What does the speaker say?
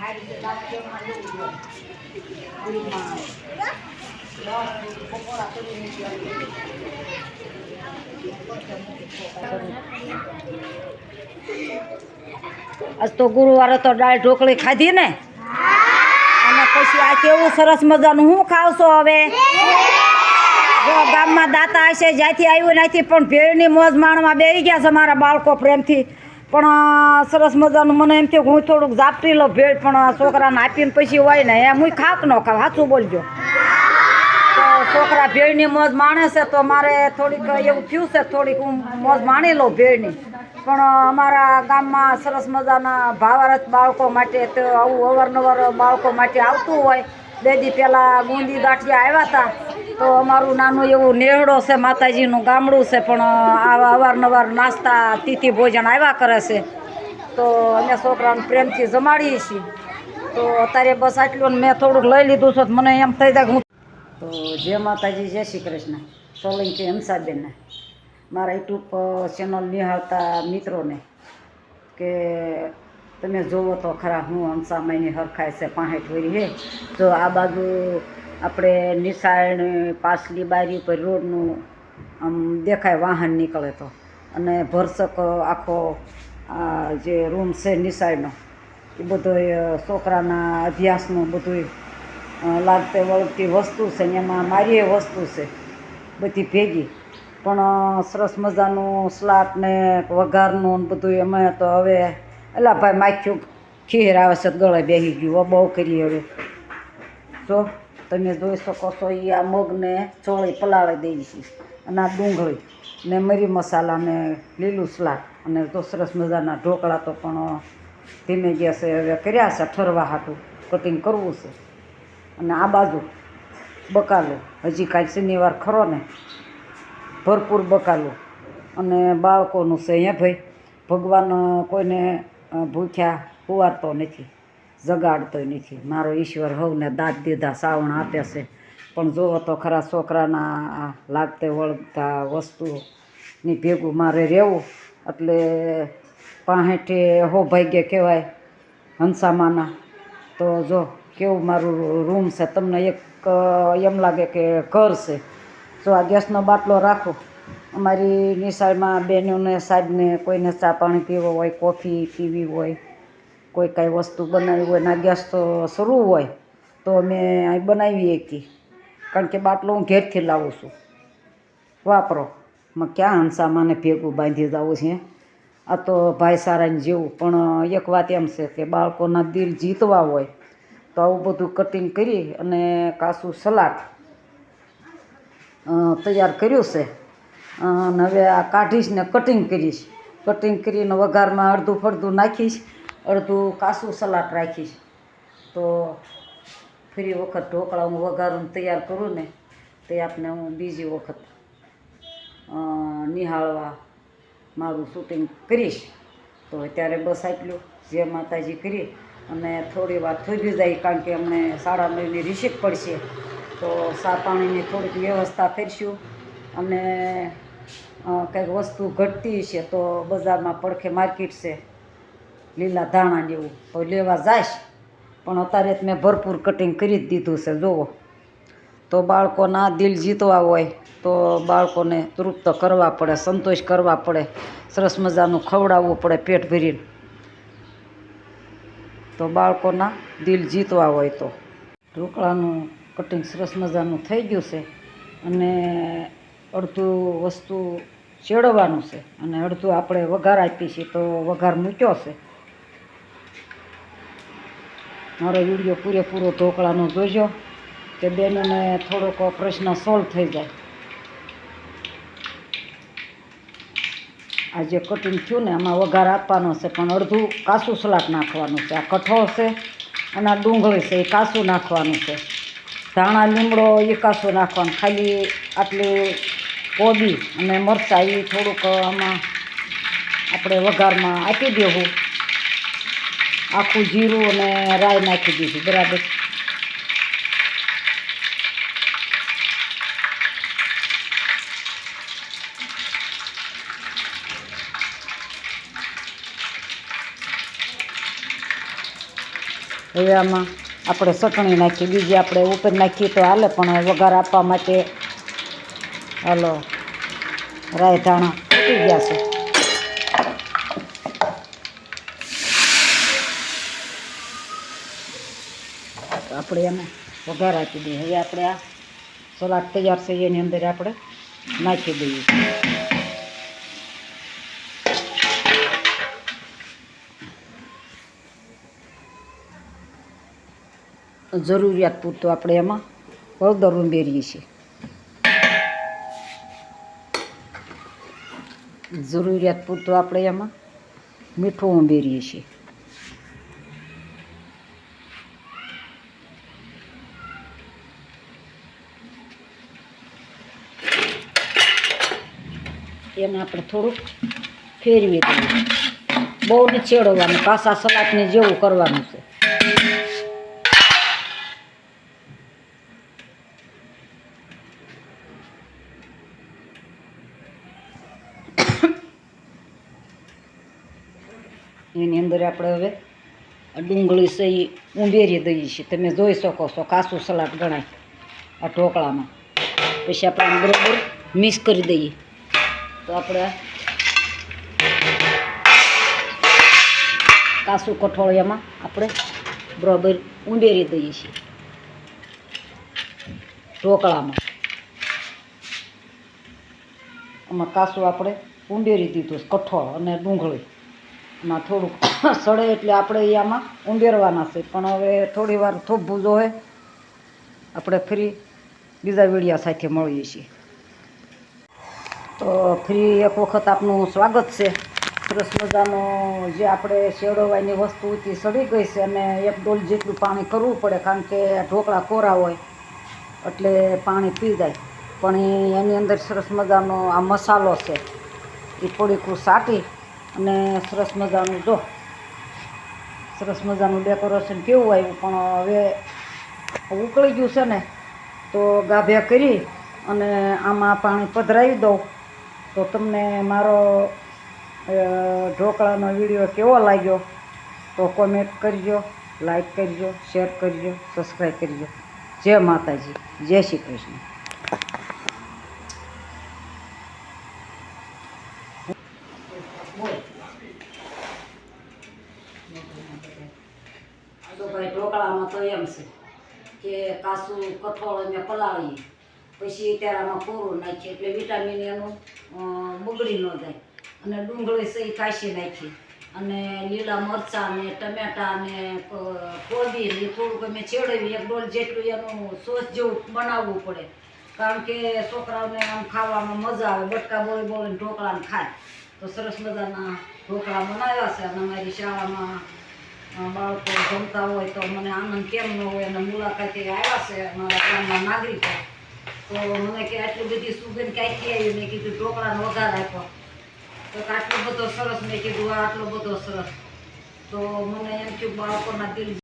આજ તો ગુરુવારે તો દાળ ઢોકળી ખાધી ને? અને પછી આ કેવું સરસ મજાનું હું ખાવશો હવે? જો ગામમાં દાતા હશે, જ્યાંથી આવ્યું નથી પણ ભેળની મોજ માણવા બેસી ગયા છે મારા બાળકો પ્રેમથી. પણ સરસ મજાનું મને એમ કે હું થોડુંક ઝાપટી લો ભેળ, પણ છોકરાને આપીને પછી હોય ને, એમ હું ખાક ન ખાવ. સાચું બોલજો. તો છોકરા ભેળની મોજ માણે છે, તો મારે થોડીક એવું થયું છે, થોડીક હું મોજ માણી લઉં ભેળની. પણ અમારા ગામમાં સરસ મજાના ભાવારત બાળકો માટે તો આવું અવારનવાર બાળકો માટે આવતું હોય. બે દી પહેલાં ગુંદી ગાંઠિયા આવ્યા હતા. તો અમારું નાનું એવું નેહડો છે, માતાજીનું ગામડું છે, પણ આવા અવારનવાર નાસ્તા, તિથિ ભોજન આવ્યા કરે છે. તો અમે છોકરાને પ્રેમથી જમાડીએ છીએ. તો અત્યારે બસ આટલું મેં થોડુંક લઈ લીધું છે, તો મને એમ થઈ જાય હું તો જય માતાજી, જય શ્રી કૃષ્ણ. સોલંકી હંસાબેનને મારા યુટ્યુબ ચેનલ નિહાળતા મિત્રોને કે તમે જુઓ તો ખરા હું હંસામાયની હરખાય છે, પાંહેઠ વરી હે. જો આ બાજુ આપણે નિશાળ પાછલી બારી ઉપર રોડનું આમ દેખાય વાહન નીકળે તો. અને ભરસક આખો આ જે રૂમ છે નિશાળનો, એ બધોય છોકરાના અભ્યાસનું બધું લાગતે વળગતી વસ્તુ છે ને એમાં મારી વસ્તુ છે, બધી ભેગી. પણ સરસ મજાનું સ્લાટ ને વઘારનું ને બધું એમાં તો હવે એલા ભાઈ માખ્યું ખીર આવે છે ગળે બેસી ગયું બહુ કરી હવે. જો. તમે જોઈ શકો છો એ આ મગને ચોળી પલાળી દઈએ છીએ અને આ ડુંગળી ને મરી મસાલા ને લીલું સલાડ અને તો સરસ મજાના ઢોકળા તો પણ ધીમે ગેસે હવે કર્યા છે, ઠરવા હાટું. કટિંગ કરવું છે. અને આ બાજુ બકાલો. હજી કાંઈ શનિવાર ખરો ને. ભરપૂર બકાલો. અને બાળકોનું છે હે ભાઈ. ભગવાન કોઈને ભૂખ્યા હુવારતો નથી. જગાડતો નથી. મારો ઈશ્વર હવને દાંત દીધા, સાવણ આપે છે. પણ જોવો તો ખરા છોકરાના લાગતે વળગતા વસ્તુની ભેગું મારે રહેવું. એટલે પાસેઠે હો ભાગ્ય કહેવાય હંસામાના. તો જો કેવું મારું રૂમ છે, તમને એક એમ લાગે કે ઘર છે. જો આ ગેસનો બાટલો રાખો. અમારી નિશાળમાં બહેનોને સાહેબને કોઈને ચા પાણી પીવો હોય, કોફી પીવી હોય કોઈ કાંઈ વસ્તુ બનાવી હોય, ના ગેસ તો શરૂ હોય, તો અમે અહીં બનાવીએ હતી કારણ કે બાટલો હું ઘેરથી લાવું છું. વાપરો. માં ક્યાં હંસામાને ભેગું બાંધી જવું છે આ તો ભાઈ સારાને જેવું. પણ એક વાત એમ છે કે બાળકોના દિલ જીતવા હોય, તો આવું બધું કટિંગ કરી અને કાસું સલાડ તૈયાર કર્યું છે. અને હવે આ કાઢીશ ને કટિંગ કરીશ. કટિંગ કરીને વઘારમાં અડધું ફળદું નાખીશ. અડધું કાસું સલાડ રાખીશ. તો ફરી વખત ઢોકળા હું વઘારું તૈયાર કરું ને, તે આપને હું બીજી વખત નિહાળવા મારું શૂટિંગ કરીશ. તો અત્યારે બસ આટલું. જે માતાજી કરી અને થોડી વાર થોભી જાય કારણ કે અમને સાડા નવની રિસીપ પડશે. તો સા પાણીની થોડીક વ્યવસ્થા કરીશું અને કંઈક વસ્તુ ઘટતી છે તો બજારમાં પડખે માર્કેટ છે. લીલા ધાણા જેવું. તો લેવા જાઈશ. પણ અત્યારે જ મેં ભરપૂર કટિંગ કરી જ દીધું છે, જુઓ. તો બાળકોના દિલ જીતવા હોય તો બાળકોને તૃપ્ત કરવા પડે, સંતોષ કરવા પડે, સરસ મજાનું ખવડાવવું પડે પેટ ભરીને. તો બાળકોના દિલ જીતવા હોય તો. ઢોકળાનું કટિંગ સરસ મજાનું થઈ ગયું છે અને અડધું વસ્તુ ચેડવાનું છે. અને અડધું આપણે વઘાર આપી છીએ તો વઘાર મૂક્યો છે. મારો વીડિયો પૂરેપૂરો ઢોકળાનો જોજો. કે બેનોને થોડોક પ્રશ્ન સોલ્વ થઈ જાય. આ જે કટિંગ થયું ને, આમાં વઘાર આપવાનો છે, પણ અડધું કાસું સલાડ નાખવાનું છે. આ કઠોળ છે અને આ ડુંગળી છે, એ કાસું નાખવાનું છે. ધાણા, લીમડો, એ કાસું નાખવાનું. ખાલી આટલી કોબી અને મરચાં, એ થોડુંક આમાં આપણે વઘારમાં આપી દેવું. આખું જીરું અને રાઈ નાખી દીધું, બરાબર? હવે આમાં આપણે ચટણી નાખી, બીજી આપણે ઉપર નાખીએ તો હાલે, પણ વઘાર આપવા માટે હાલો રાય ધાણા ફૂટી ગયા છે તો આપણે એમાં વઘાર આપી દઈએ. હવે આપણે આ સલાડ તૈયાર છે, એની અંદર આપણે નાખી દઈએ. જરૂરિયાત પૂરતું આપણે એમાં હળદર ઉમેરીએ છીએ. જરૂરિયાત પૂરતું આપણે એમાં મીઠું ઉમેરીએ છીએ. એને આપણે થોડુંક ફેરવી દઈએ. બહુ નહીં છેડવાનું પાસા સલાડને જેવું કરવાનું છે. એની અંદર આપણે હવે ડુંગળી છે એ ઉમેરી દઈએ છીએ. તમે જોઈ શકો છો કાસું સલાડ ગણાય આ ઢોકળામાં. પછી આપણે બરોબર મિક્સ કરી દઈએ. તો આપણે કાસું કઠોળ એમાં આપણે બરોબર ઉમેરી દઈએ છીએ. ઢોકળામાં. આમાં કાસું આપણે ઉમેરી દીધું કઠોળ અને ડુંગળી. એમાં થોડુંક સડે એટલે આપણે એ આમાં ઉમેરવાના છે, પણ હવે થોડી વાર થોભું જોઈએ. આપણે ફરી બીજા વીડિયા સાથે મળીએ છીએ. તો ફરી એક વખત આપનું સ્વાગત છે. સરસ મજાનો જે આપણે શેડોવાની વસ્તુ હતી સડી ગઈ છે અને એક ડોલ જેટલું પાણી કરવું પડે કારણ કે ઢોકળા કોરા હોય એટલે પાણી પી જાય. પણ એની અંદર સરસ મજાનો આ મસાલો છે. એ થોડીક સાટી અને સરસ મજાનું જો. સરસ મજાનું ડેકોરેશન કેવું આવ્યું, પણ હવે ઉકળી ગયું છે ને, તો ગાભ્યા કરી અને આમાં પાણી પધરાવી દઉં. તો તમને મારો ઢોકળાનો વીડિયો કેવો લાગ્યો? તો કોમેન્ટ કરજો, લાઈક કરજો, શેર કરજો, સબસ્ક્રાઈબ કરજો. જય માતાજી, જય શ્રી કૃષ્ણ. તો ભાઈ ઢોકળામાં તો એમ છે કે કાસું કઠોળ અમે પલાળીએ પછી ત્યારે આમાં કોરું નાખીએ એટલે વિટામિન એનું. બગડી ન જાય. અને ડુંગળી સહી કાશી નાખી. અને લીલા મરચાં ને ટમેટા ને કોબી ને થોડુંક અમે છેડવી. એક ડોલ જેટલું એનું સોસ જેવું બનાવવું પડે. કારણ કે છોકરાઓને આમ ખાવામાં મજા આવે. બટકા બોળી બોલીને ઢોકળાને ખાય. તો સરસ મજાના ઢોકળા બનાવ્યા છે. અને અમારી શાળામાં બાળકો જમતા હોય તો મને આનંદ કેમ ન હોય અને મુલાકાતે આવ્યા છે અમારા ગામના નાગરિકો. તો મને કે આટલી બધી સુગંધ ક્યાંથી આવી? મેં કીધું ઢોકળાનો વઘાર આપ્યો. તો આટલો બધો સરસ. મેં કીધું આટલો બધો સરસ. તો મને એમ થયું બાળકોના દિલ